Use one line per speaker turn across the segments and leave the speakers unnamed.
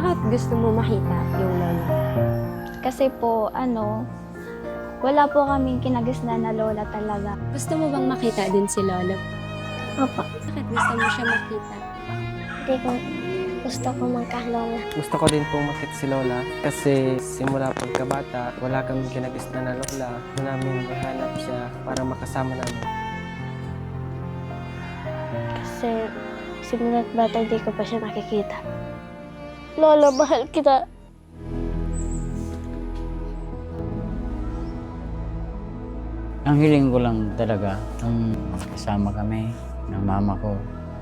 Bakit gusto mo makita yung lola?
Kasi po, ano, wala po kaming kinagisnan na lola talaga.
Gusto mo bang makita din si lola?
Opo.
Bakit gusto mo siya makita?
Hindi ko gusto ko magkalola.
Gusto ko din po makita si Lola kasi simula pagkabata, wala kami kinagisna na Lola. Gusto namin mahanap siya para makasama namin.
Kasi simulat bata hindi ko pa siya nakikita. Lola, mahal kita.
Ang hiling ko lang talaga, ang kasama kami ng mama ko,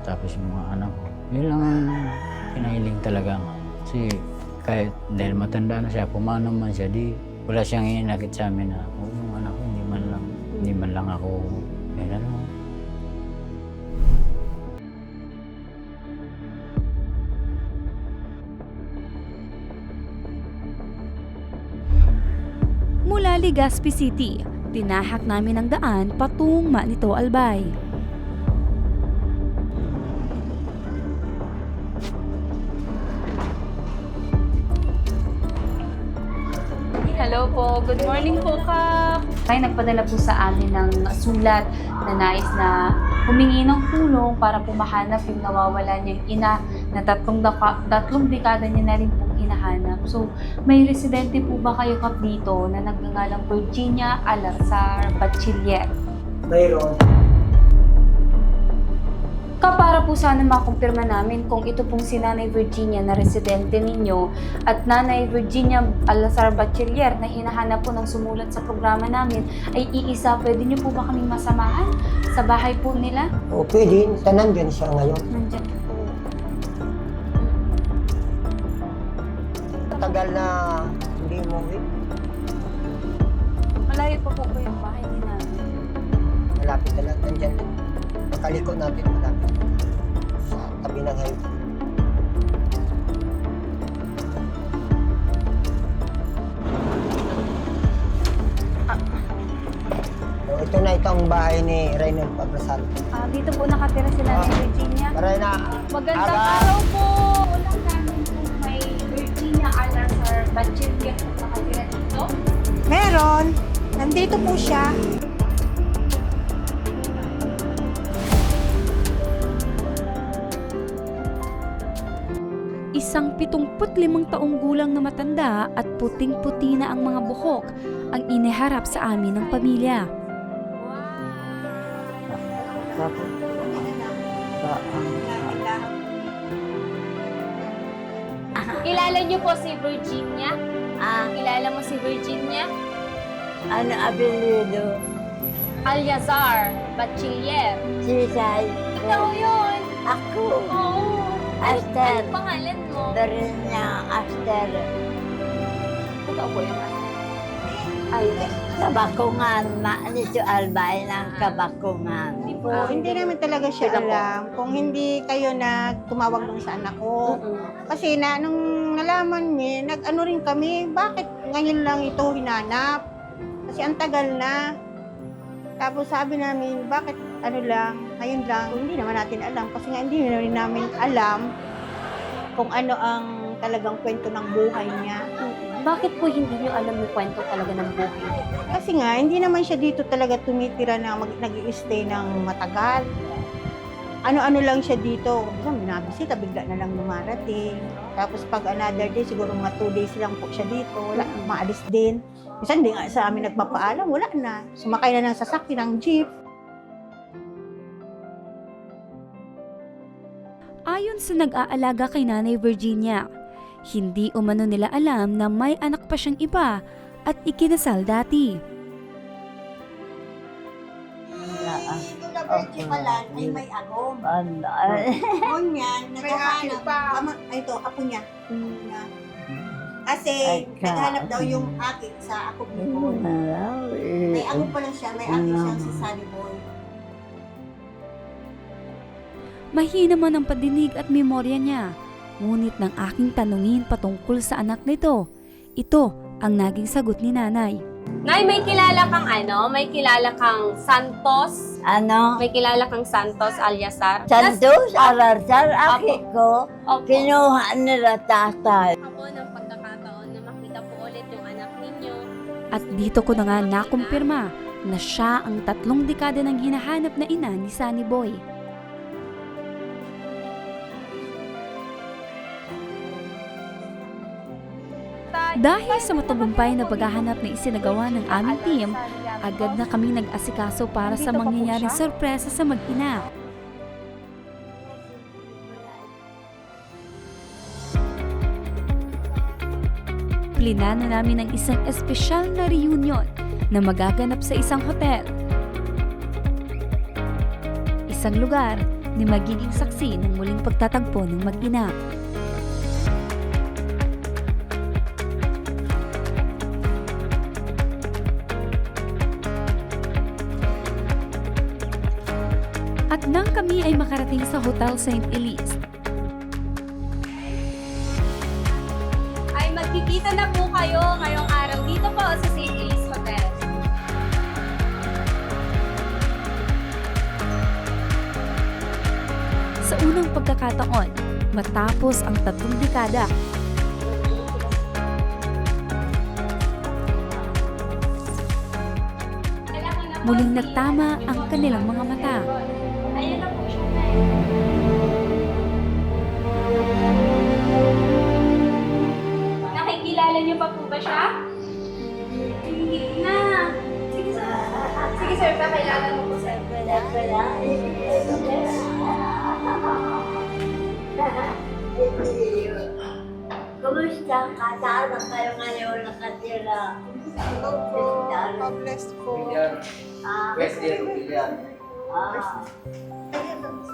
tapos yung mga anak ko. Yun lang ang pinahiling talaga. Kasi kahit dahil matanda na siya, pumanaw man siya, di wala siyang inakit sa amin na, oh, yung anak ko, hindi man lang, hindi man lang ako, yun ano.
Legazpi City, tinahak namin ang daan patung Manito Albay. Hello po. Good morning po, Kap. Ay, nagpadala po sa amin ng sulat na nais na humingi ng tulong para po mahanap yung nawawala niyang ina na tatlong, daka, tatlong dekada niya na rin pong hinahanap. So, may residente po ba kayo, Kap, dito na nagngangalang Virginia Alarzar Bachiller?
Mayroon.
Ka para po sana makumpirma namin kung ito pong si Nanay Virginia na residente ninyo at Nanay Virginia Alazar Bachiller na hinahanap po ng sumulat sa programa namin ay iisa. Pwede niyo po ba kaming masamahan sa bahay po nila?
O pwede, sa nandyan siya ngayon.
Nandyan po.
Tagal na hindi mo
Malayo pa po po yung bahay ni Nanay.
Malapit na lang, nandyan. Makaliko natin malapit. Sa tabi ng highway. So, ito na itong bahay ni Reynold Pagrasal.
Ah, dito po nakatira si Nanay Virginia.
Maray na,
Magandang araw po! Bachiller po nakatira dito.
Meron. Nandito po siya.
Isang 75 taong gulang na matanda at puting-puti na ang mga buhok ang iniharap sa amin ng pamilya.
Kilala niyo po si Virginia? Ah, kilala mo si Virginia?
Ano apelido?
Alyazar Bachiller.
Sisay.
Ikaw yun!
Ako.
Oo!
Aster.
Ano pangalan mo?
Bernya Aster.
Totoo po yun. Ayun.
Kabakungan. Ma, nito albay ng kabakungan.
Po, hindi namin talaga siya
Sila po.
alam. Kung hindi kayo na tumawag dun sa anak ko. Kasi na, nung nalaman niya, nag-ano rin kami, bakit ngayon lang ito hinanap? Kasi ang tagal na. Tapos sabi namin, bakit ano lang, ngayon lang, hindi naman natin alam. Kasi nga hindi na rin namin alam kung ano ang talagang kwento ng buhay niya.
Bakit po hindi niyo alam yung kwento talaga ng buhay niya?
Kasi nga, hindi naman siya dito talaga tumitira na mag, nag stay ng matagal. Ano-ano lang siya dito. Kung minabisita, bigla na lang lumarating. Tapos pag another day, siguro mga two days lang po siya dito. Wala, maalis din. Minsan di nga sa amin nagpapaalam, wala na. Sumakay na ng sasakyan, ng jeep.
Ayon sa nag-aalaga kay Nanay Virginia, hindi umano nila alam na may anak pa siyang iba at ikinasal dati.
Wala.
Virgin pala ay may agom.
Banda.
Noon yan, naghahanap. Ama, ay ito, apo niya. Na- Kasi
Ay, ka-
naghanap daw yung aki sa ako ni Boy. May agom pa lang siya, may aki siyang si Sunny Boy.
Mahina man ang padinig at memorya niya. Ngunit nang aking tanungin patungkol sa anak nito, ito ang naging sagot ni nanay.
Nay, may kilala kang ano? May kilala kang Santos?
Ano?
May kilala kang Santos Alyasar?
Santos, Arasar, aki ko,
Opo.
kinuha nila tatay.
Ako ng pagkakataon na makita po ulit yung anak ninyo.
At dito ko na nga nakumpirma na siya ang tatlong dekada ng hinahanap na ina ni Sunny Boy. Dahil sa matagumpay na paghahanap na isinagawa ng aming team, agad na kami nag-asikaso para sa mangyayaring sorpresa sa mag-ina. Plinano namin ang isang espesyal na reunion na magaganap sa isang hotel. Isang lugar na magiging saksi ng muling pagtatagpo ng mag-ina. At nang kami ay makarating sa Hotel St. Elise,
Ay, magkikita na po kayo ngayong araw dito po sa St. Elise Hotel.
sa unang pagkakataon, matapos ang tatlong dekada, muling nagtama ang kanilang mga mata.
Pa po ba siya? Hindi na. Sige sir. Sige sir, pakilala mo po sir.
Kumusta ka? Saan na kayo ngayon nakatira?
Hello po. God-bless po.
Ah, ah.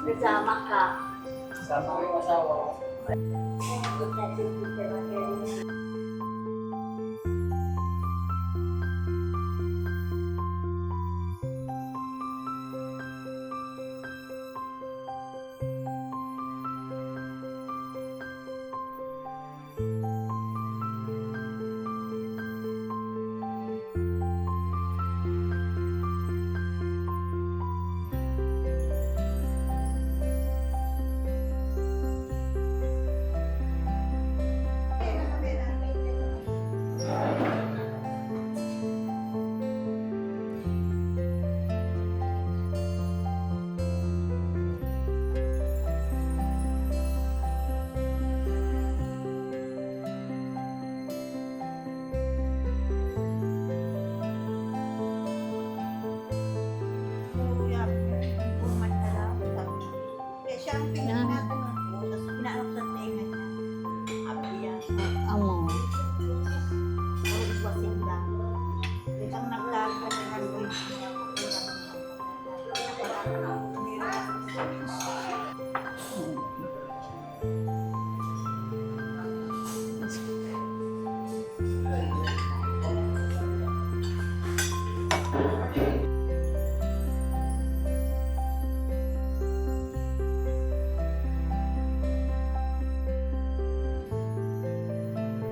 Kasama ka.
Sama ko yung asawa ko.
Eh,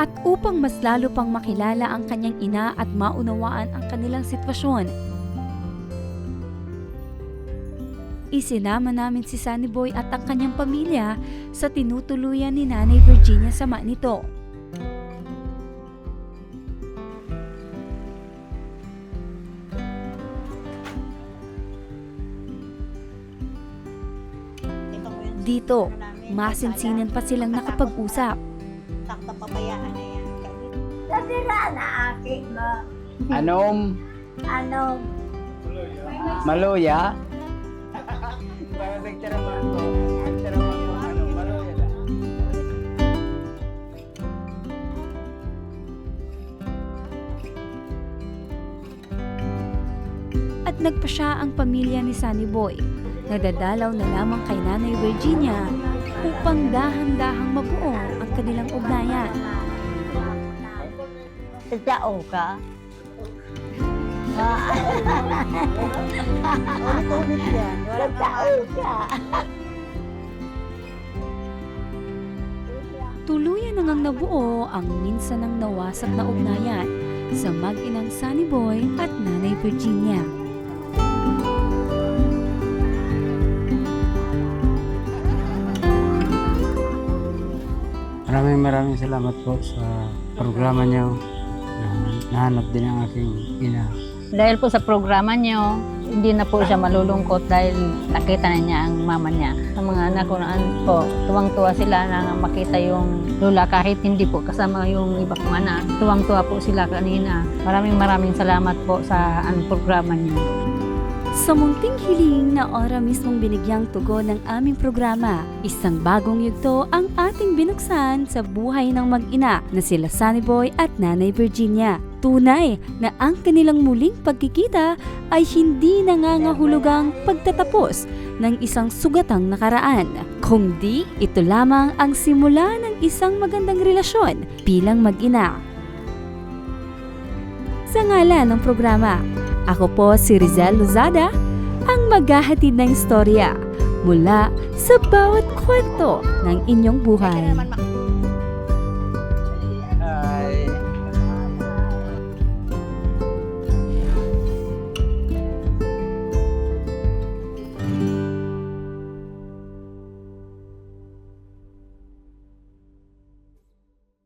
At upang mas lalo pang makilala ang kanyang ina at maunawaan ang kanilang sitwasyon, isinama namin si Sunny Boy at ang kanyang pamilya sa tinutuluyan ni Nanay Virginia sama nito. Dito, masinsinan pa silang nakapag-usap.
Sakto pabayaan na yan.
Natira na aki mo.
Anom,
Ano?
maluya.
At nagpa siya ang pamilya ni Sunny Boy. Nadadalaw na lamang kay Nanay Virginia upang dahan-dahang mabuo ang kanilang ugnayan.
Sa tao ka? Ah,
Ulit-ulit yan.
sa
Wala
tao ka?
Tuluyan na ngang nabuo ang minsan ng nawasak na ugnayan sa mag-inang Sunny Boy at Nanay Virginia.
Maraming maraming salamat po sa programa niyo. Na Nahanap din ang aking ina.
Dahil po sa programa niyo, hindi na po siya malulungkot dahil nakita na niya ang mama niya. Ang mga anak ko naan po, tuwang-tuwa sila na makita yung lula kahit hindi po kasama yung iba kong anak. Tuwang-tuwa po sila kanina. Maraming maraming salamat po sa ang programa niyo.
Sa munting hiling na ora mismong binigyang tugon ng aming programa, isang bagong yugto ang ating binuksan sa buhay ng mag-ina na sila Sunny Boy at Nanay Virginia. Tunay na ang kanilang muling pagkikita ay hindi nangangahulugang pagtatapos ng isang sugatang nakaraan, kundi ito lamang ang simula ng isang magandang relasyon bilang mag-ina. Sa ngalan ng programa, ako po si Rizel Lozada, ang maghahatid ng istorya mula sa bawat kwento ng inyong buhay.